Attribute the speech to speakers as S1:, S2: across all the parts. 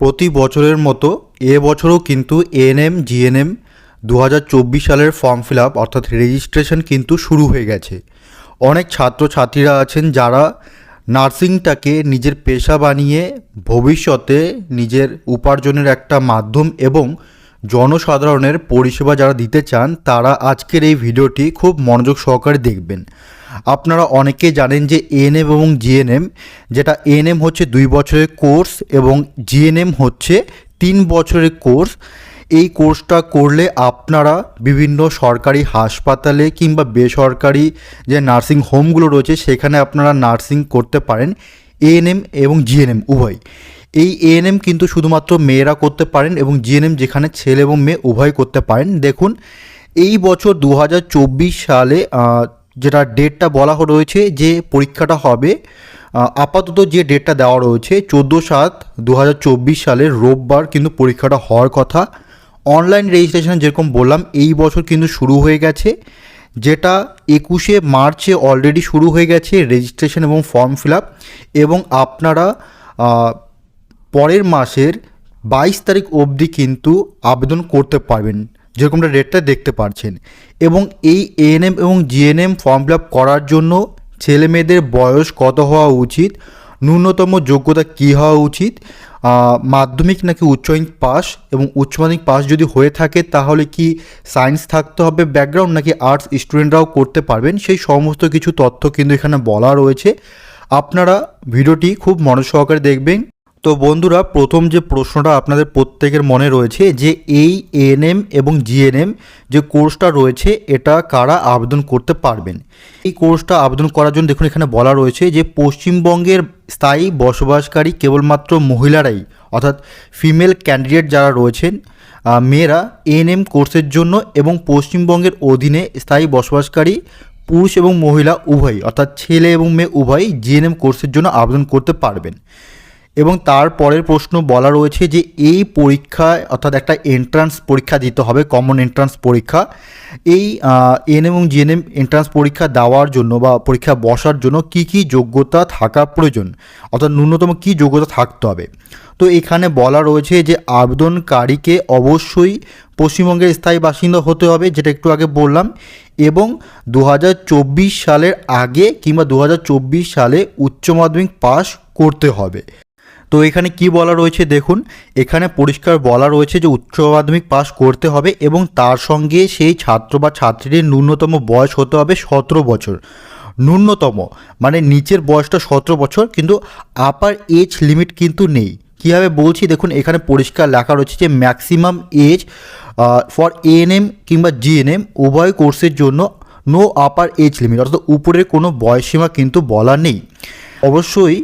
S1: প্রতি বছরের মতো এ বছরও কিন্তু এএনএম জিএনএম দু হাজার চব্বিশ সালের ফর্ম ফিল আপ অর্থাৎ রেজিস্ট্রেশন কিন্তু শুরু হয়ে গেছে। অনেক ছাত্রছাত্রীরা আছেন যারা নার্সিংটাকে নিজের পেশা বানিয়ে ভবিষ্যতে নিজের উপার্জনের একটা মাধ্যম এবং জনসাধারণের পরিষেবা যারা দিতে চান, তারা আজকের এই ভিডিওটি খুব মনোযোগ সহকারে দেখবেন। আপনারা অনেকে জানেন যে এএনএম এবং জিএনএম যেটা এএনএম হচ্ছে দুই বছরের কোর্স এবং জিএনএম হচ্ছে তিন বছরের কোর্স। এই কোর্সটা করলে আপনারা বিভিন্ন সরকারি হাসপাতালে কিংবা বেসরকারি যে নার্সিং হোমগুলো রয়েছে, সেখানে আপনারা নার্সিং করতে পারেন এএনএম এবং জিএনএম উভয়। এই এএনএম কিন্তু শুধুমাত্র মেয়েরা করতে পারেন এবং জিএনএম যেখানে ছেলে এবং মেয়ে উভয় করতে পারেন। দেখুন, এই বছর দু হাজার চব্বিশ সালে যেটা ডেটটা বলা রয়েছে যে পরীক্ষাটা হবে আপাতত যে ডেটটা দেওয়া রয়েছে, চোদ্দ সাত দু সালের রোববার কিন্তু পরীক্ষাটা হওয়ার কথা। অনলাইন রেজিস্ট্রেশন যেরকম বললাম, এই বছর কিন্তু শুরু হয়ে গেছে। যেটা একুশে মার্চে অলরেডি শুরু হয়ে গেছে রেজিস্ট্রেশন এবং ফর্ম ফিল আপ এবং আপনারা পরের মাসের বাইশ তারিখ অবধি কিন্তু আবেদন করতে পারবেন। যেরকমটা রেটটা দেখতে পাচ্ছেন এবং এই এএনএম এবং জিএনএম ফর্ম ফিল করার জন্য ছেলে মেয়েদের বয়স কত হওয়া উচিত, ন্যূনতম যোগ্যতা কী হওয়া উচিত মাধ্যমিক নাকি উচ্চ মাধ্যমিক পাস এবং উচ্চ মাধ্যমিক পাস যদি হয়ে থাকে তাহলে কি সায়েন্স থাকতে হবে ব্যাকগ্রাউন্ড নাকি আর্টস স্টুডেন্টরাও করতে পারবেন? সেই সমস্ত কিছু তথ্য কিন্তু এখানে বলা রয়েছে। আপনারা ভিডিওটি খুব মনোযোগ সহকারে দেখবেন। তো বন্ধুরা, প্রথম যে প্রশ্নটা আপনাদের প্রত্যেকের মনে রয়েছে যে এই এএনএম এবং জিএনএম যে কোর্সটা রয়েছে, এটা কারা আবেদন করতে পারবেন? এই কোর্সটা আবেদন করার জন্য দেখুন, এখানে বলা রয়েছে যে পশ্চিমবঙ্গের স্থায়ী বসবাসকারী কেবলমাত্র মহিলারাই, অর্থাৎ ফিমেল ক্যান্ডিডেট যারা রয়েছেন মেয়েরা এএনএম কোর্সের জন্য এবং পশ্চিমবঙ্গের অধীনে স্থায়ী বসবাসকারী পুরুষ এবং মহিলা উভয়ই, অর্থাৎ ছেলে এবং মেয়ে উভয়ই জিএনএম কোর্সের জন্য আবেদন করতে পারবেন। এবং তার পরের প্রশ্ন বলা রয়েছে যে এই পরীক্ষায়, অর্থাৎ একটা এন্ট্রান্স পরীক্ষা দিতে হবে কমন এন্ট্রান্স পরীক্ষা। এই এন এবং জিএনএম এন্ট্রান্স পরীক্ষা দেওয়ার জন্য বা পরীক্ষা বসার জন্য কি কি যোগ্যতা থাকা প্রয়োজন? অর্থাৎ ন্যূনতম কি যোগ্যতা থাকতে হবে? তো এখানে বলা রয়েছে যে আবেদনকারীকে অবশ্যই পশ্চিমবঙ্গের স্থায়ী বাসিন্দা হতে হবে, যেটা একটু আগে বললাম, এবং দু হাজার চব্বিশ সালের আগে কিংবা দু হাজার চব্বিশ সালে উচ্চ মাধ্যমিক পাস করতে হবে। তো এখানে কি বলা রয়েছে দেখুন, এখানে পরিষ্কার বলা রয়েছে যে উচ্চ মাধ্যমিক পাস করতে হবে এবং তার সঙ্গে সেই ছাত্র বা ছাত্রীর ন্যূনতম বয়স হতে হবে সতেরো বছর। ন্যূনতম মানে নিচের বয়সটা সতেরো বছর, কিন্তু আপার এজ লিমিট কিন্তু নেই। কীভাবে বলছি? দেখুন, এখানে পরিষ্কার লেখা রয়েছে যে ম্যাক্সিমাম এজ ফর এএনএম কিংবা জিএনএম উভয় কোর্সের জন্য নো আপার এজ লিমিট অর্থাৎ উপরের কোনো বয়সসীমা কিন্তু বলা নেই। অবশ্যই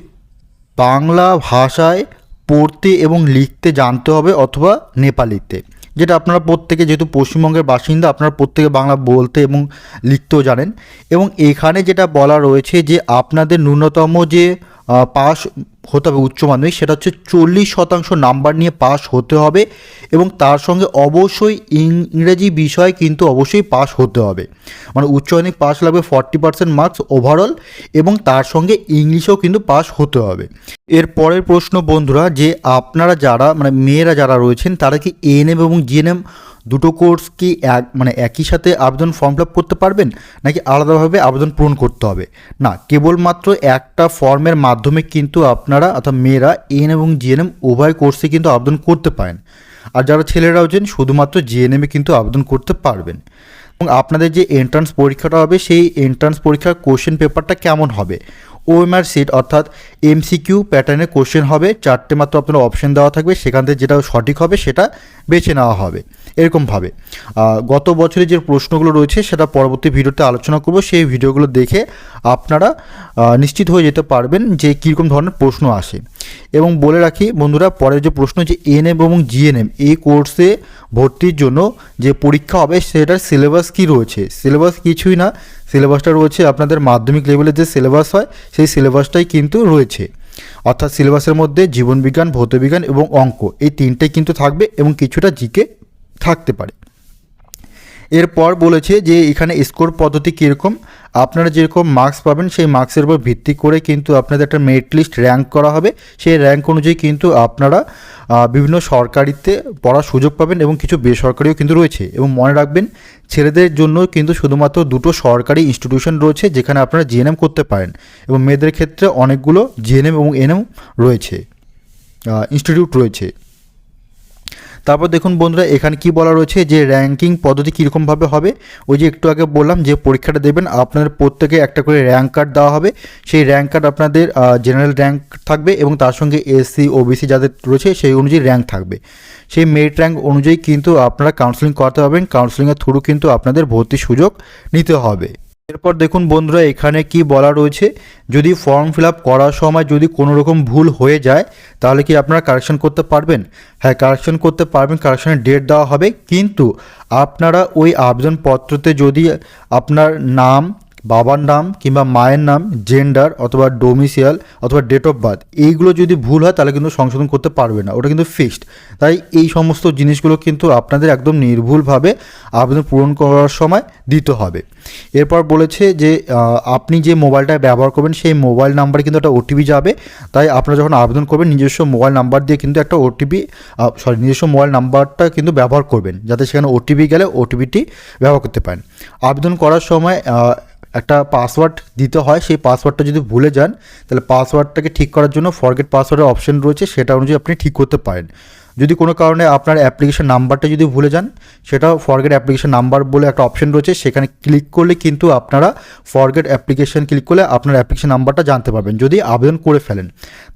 S1: বাংলা ভাষায় পড়তে এবং লিখতে জানতে হবে অথবা নেপালিতে। যেটা আপনারা প্রত্যেকে যেহেতু পশ্চিমবঙ্গের বাসিন্দা, আপনারা প্রত্যেকে বাংলা বলতে এবং লিখতেও জানেন। এবং এখানে যেটা বলা রয়েছে যে, আপনাদের ন্যূনতম যে পাস হতে হবে উচ্চ মাধ্যমিক, সেটা হচ্ছে চল্লিশ শতাংশ নাম্বার নিয়ে পাস হতে হবে এবং তার সঙ্গে অবশ্যই ইংরেজি বিষয় কিন্তু অবশ্যই পাস হতে হবে। মানে উচ্চ মাধ্যমিক পাস লাগবে ফর্টি পার্সেন্ট মার্কস ওভারঅল এবং তার সঙ্গে ইংলিশেও কিন্তু পাস হতে হবে। এর পরের প্রশ্ন, বন্ধুরা, যে আপনারা যারা মানে মেয়েরা যারা রয়েছেন, তারা কি এএনএম এবং জিএনএম দুটো কোর্স কি এক মানে একই সাথে আবেদন ফর্ম ফিল করতে পারবেন? নাকি আলাদাভাবে আবেদন পূরণ করতে হবে? না, কেবলমাত্র একটা ফর্মের মাধ্যমে কিন্তু আপনারা অর্থাৎ মেয়েরা এন এবং জিএনএম উভয় কোর্সে কিন্তু আবেদন করতে পারেন। আর যারা ছেলেরা হচ্ছেন শুধুমাত্র জিএনএমে কিন্তু আবেদন করতে পারবেন। এবং আপনাদের যে এন্ট্রান্স পরীক্ষাটা হবে, সেই এন্ট্রান্স পরীক্ষার কোশ্চেন পেপারটা কেমন হবে? ওএমআর সিট অর্থাৎ এমসিকিউ প্যাটার্নের কোশ্চেন হবে। চারটে মাত্র আপনার অপশন দেওয়া থাকবে। সেখান থেকে যেটা সঠিক হবে সেটা বেছে নেওয়া হবে। এরকমভাবে। গত বছরে যে প্রশ্নগুলো রয়েছে সেটা পরবর্তী ভিডিওতে আলোচনা করব। সেই ভিডিওগুলো দেখে আপনারা নিশ্চিত হয়ে যেতে পারবেন যে কীরকম ধরনের প্রশ্ন আসে। এবং বলে রাখি বন্ধুরা, পরের যে প্রশ্ন যে এএনএম এবং জিএনএম এই কোর্সে ভর্তির জন্য যে পরীক্ষা হবে সেটার সিলেবাস কি রয়েছে? সিলেবাস কিছুই না। সিলেবাসটা রয়েছে আপনাদের মাধ্যমিক লেভেলের যে সিলেবাস হয়, সেই সিলেবাসটাই কিন্তু রয়েছে। অর্থাৎ সিলেবাসের মধ্যে জীবনবিজ্ঞান, ভৌতবিজ্ঞান এবং অঙ্ক এই তিনটাই কিন্তু থাকবে এবং কিছুটা জিকে থাকতে পারে। এরপর বলেছে যে এখানে স্কোর পদ্ধতি কীরকম? আপনারা যেরকম মার্কস পাবেন, সেই মার্কসের উপর ভিত্তি করে কিন্তু আপনাদের একটা মেরিট লিস্ট র্যাঙ্ক করা হবে। সেই র্যাঙ্ক অনুযায়ী কিন্তু আপনারা বিভিন্ন সরকারিতে পড়ার সুযোগ পাবেন এবং কিছু বেসরকারিও কিন্তু রয়েছে। এবং মনে রাখবেন, ছেলেদের জন্য কিন্তু শুধুমাত্র দুটো সরকারি ইনস্টিটিউশন রয়েছে যেখানে আপনারা জিএনএম করতে পারেন এবং মেয়েদের ক্ষেত্রে অনেকগুলো জিএনএম এবং এনএম রয়েছে ইনস্টিটিউট রয়েছে। তারপর দেখুন বন্ধুরা, এখানে কি বলা রয়েছে যে র্যাঙ্কিং পদ্ধতি কীরকমভাবে হবে? ওই যে একটু আগে বললাম যে পরীক্ষাটা দেবেন, আপনাদের প্রত্যেকে একটা করে র্যাঙ্ক কার্ড দেওয়া হবে। সেই র্যাঙ্ক কার্ড আপনাদের জেনারেল র্যাঙ্ক থাকবে এবং তার সঙ্গে এসসি ওবিসি যাদের রয়েছে সেই অনুযায়ী র্যাঙ্ক থাকবে। সেই মেরিট র্যাঙ্ক অনুযায়ী কিন্তু আপনারা কাউন্সেলিং করাতে পারবেন। কাউন্সেলিংয়ের থ্রু কিন্তু আপনাদের ভর্তির সুযোগ নিতে হবে। এরপর দেখুন বন্ধুরা, এখানে কি বলা রয়েছে? যদি ফর্ম ফিল করার সময় যদি কোনো রকম ভুল হয়ে যায়, তাহলে কি আপনারা কারেকশন করতে পারবেন? হ্যাঁ কারেকশন করতে পারবেন কারেকশনের ডেট দেওয়া হবে। কিন্তু আপনারা ওই আবেদনপত্রতে যদি আপনার নাম বাবার নাম কিংবা মায়ের নাম জেন্ডার অথবা ডোমিসিয়াল অথবা ডেট অফ বার্থ এইগুলো যদি ভুল হয় তাহলে কিন্তু সংশোধন করতে পারবে না। ওটা কিন্তু ফিক্সড তাই এই সমস্ত জিনিসগুলো কিন্তু আপনাদের একদম নির্ভুলভাবে আবেদন পূরণ করার সময় দিতে হবে। এরপর বলেছে যে আপনি যে মোবাইলটা ব্যবহার করবেন, সেই মোবাইল নাম্বারে কিন্তু একটা ওটিপি যাবে। তাই আপনারা যখন আবেদন করবেন, নিজস্ব মোবাইল নাম্বার দিয়ে কিন্তু একটা ওটিপি সরি নিজস্ব মোবাইল নাম্বারটা কিন্তু ব্যবহার করবেন, যাতে সেখানে ওটিপি গেলে ওটিপিটি ব্যবহার করতে পারেন। আবেদন করার সময় একটা পাসওয়ার্ড দিতে হয়, সেই পাসওয়ার্ডটা যদি ভুলে যান, তাহলে পাসওয়ার্ডটাকে ঠিক করার জন্য ফরগেট পাসওয়ার্ডের অপশন রয়েছে, সেটা অনুযায়ী আপনি ঠিক করতে পারেন। যদি কোনো কারণে আপনার অ্যাপ্লিকেশন নাম্বারটা যদি ভুলে যান সেটা ফরগেট অ্যাপ্লিকেশন নাম্বার বলে একটা অপশন রয়েছে, সেখানে ক্লিক করলে কিন্তু আপনারা ফরগেট অ্যাপ্লিকেশন ক্লিক করলে আপনার অ্যাপ্লিকেশন নাম্বারটা জানতে পারবেন, যদি আবেদন করে ফেলেন।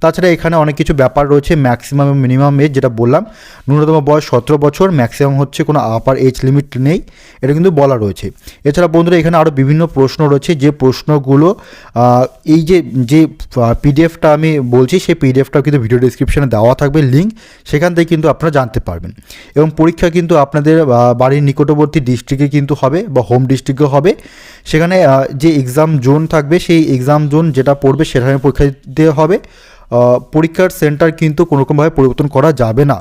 S1: তাছাড়া এখানে অনেক কিছু ব্যাপার রয়েছে ম্যাক্সিমাম মিনিমাম এজ যেটা বললাম, ন্যূনতম বয়স সতেরো বছর ম্যাক্সিমাম হচ্ছে কোনো আপার এজ লিমিট নেই, এটা কিন্তু বলা রয়েছে। এছাড়া বন্ধুরা এখানে আরও বিভিন্ন প্রশ্ন রয়েছে, যে প্রশ্নগুলো এই যে যে পিডিএফটা আমি বলছি, সেই পিডিএফটাও কিন্তু ভিডিও ডিসক্রিপশনে দেওয়া থাকবে লিঙ্ক সেখান থেকে কিন্তু আপনারা জানতে পারবেন। এবং পরীক্ষা কিন্তু আপনাদের বাড়ির নিকটবর্তী ডিস্ট্রিক্টে কিন্তু হবে বা হোম ডিস্ট্রিক্টও হবে। সেখানে যে এক্সাম জোন থাকবে, সেই এক্সাম জোন যেটা পড়বে সেখানে পরীক্ষা দিতে হবে। পরীক্ষার সেন্টার কিন্তু কোনোরকমভাবে পরিবর্তন করা যাবে না।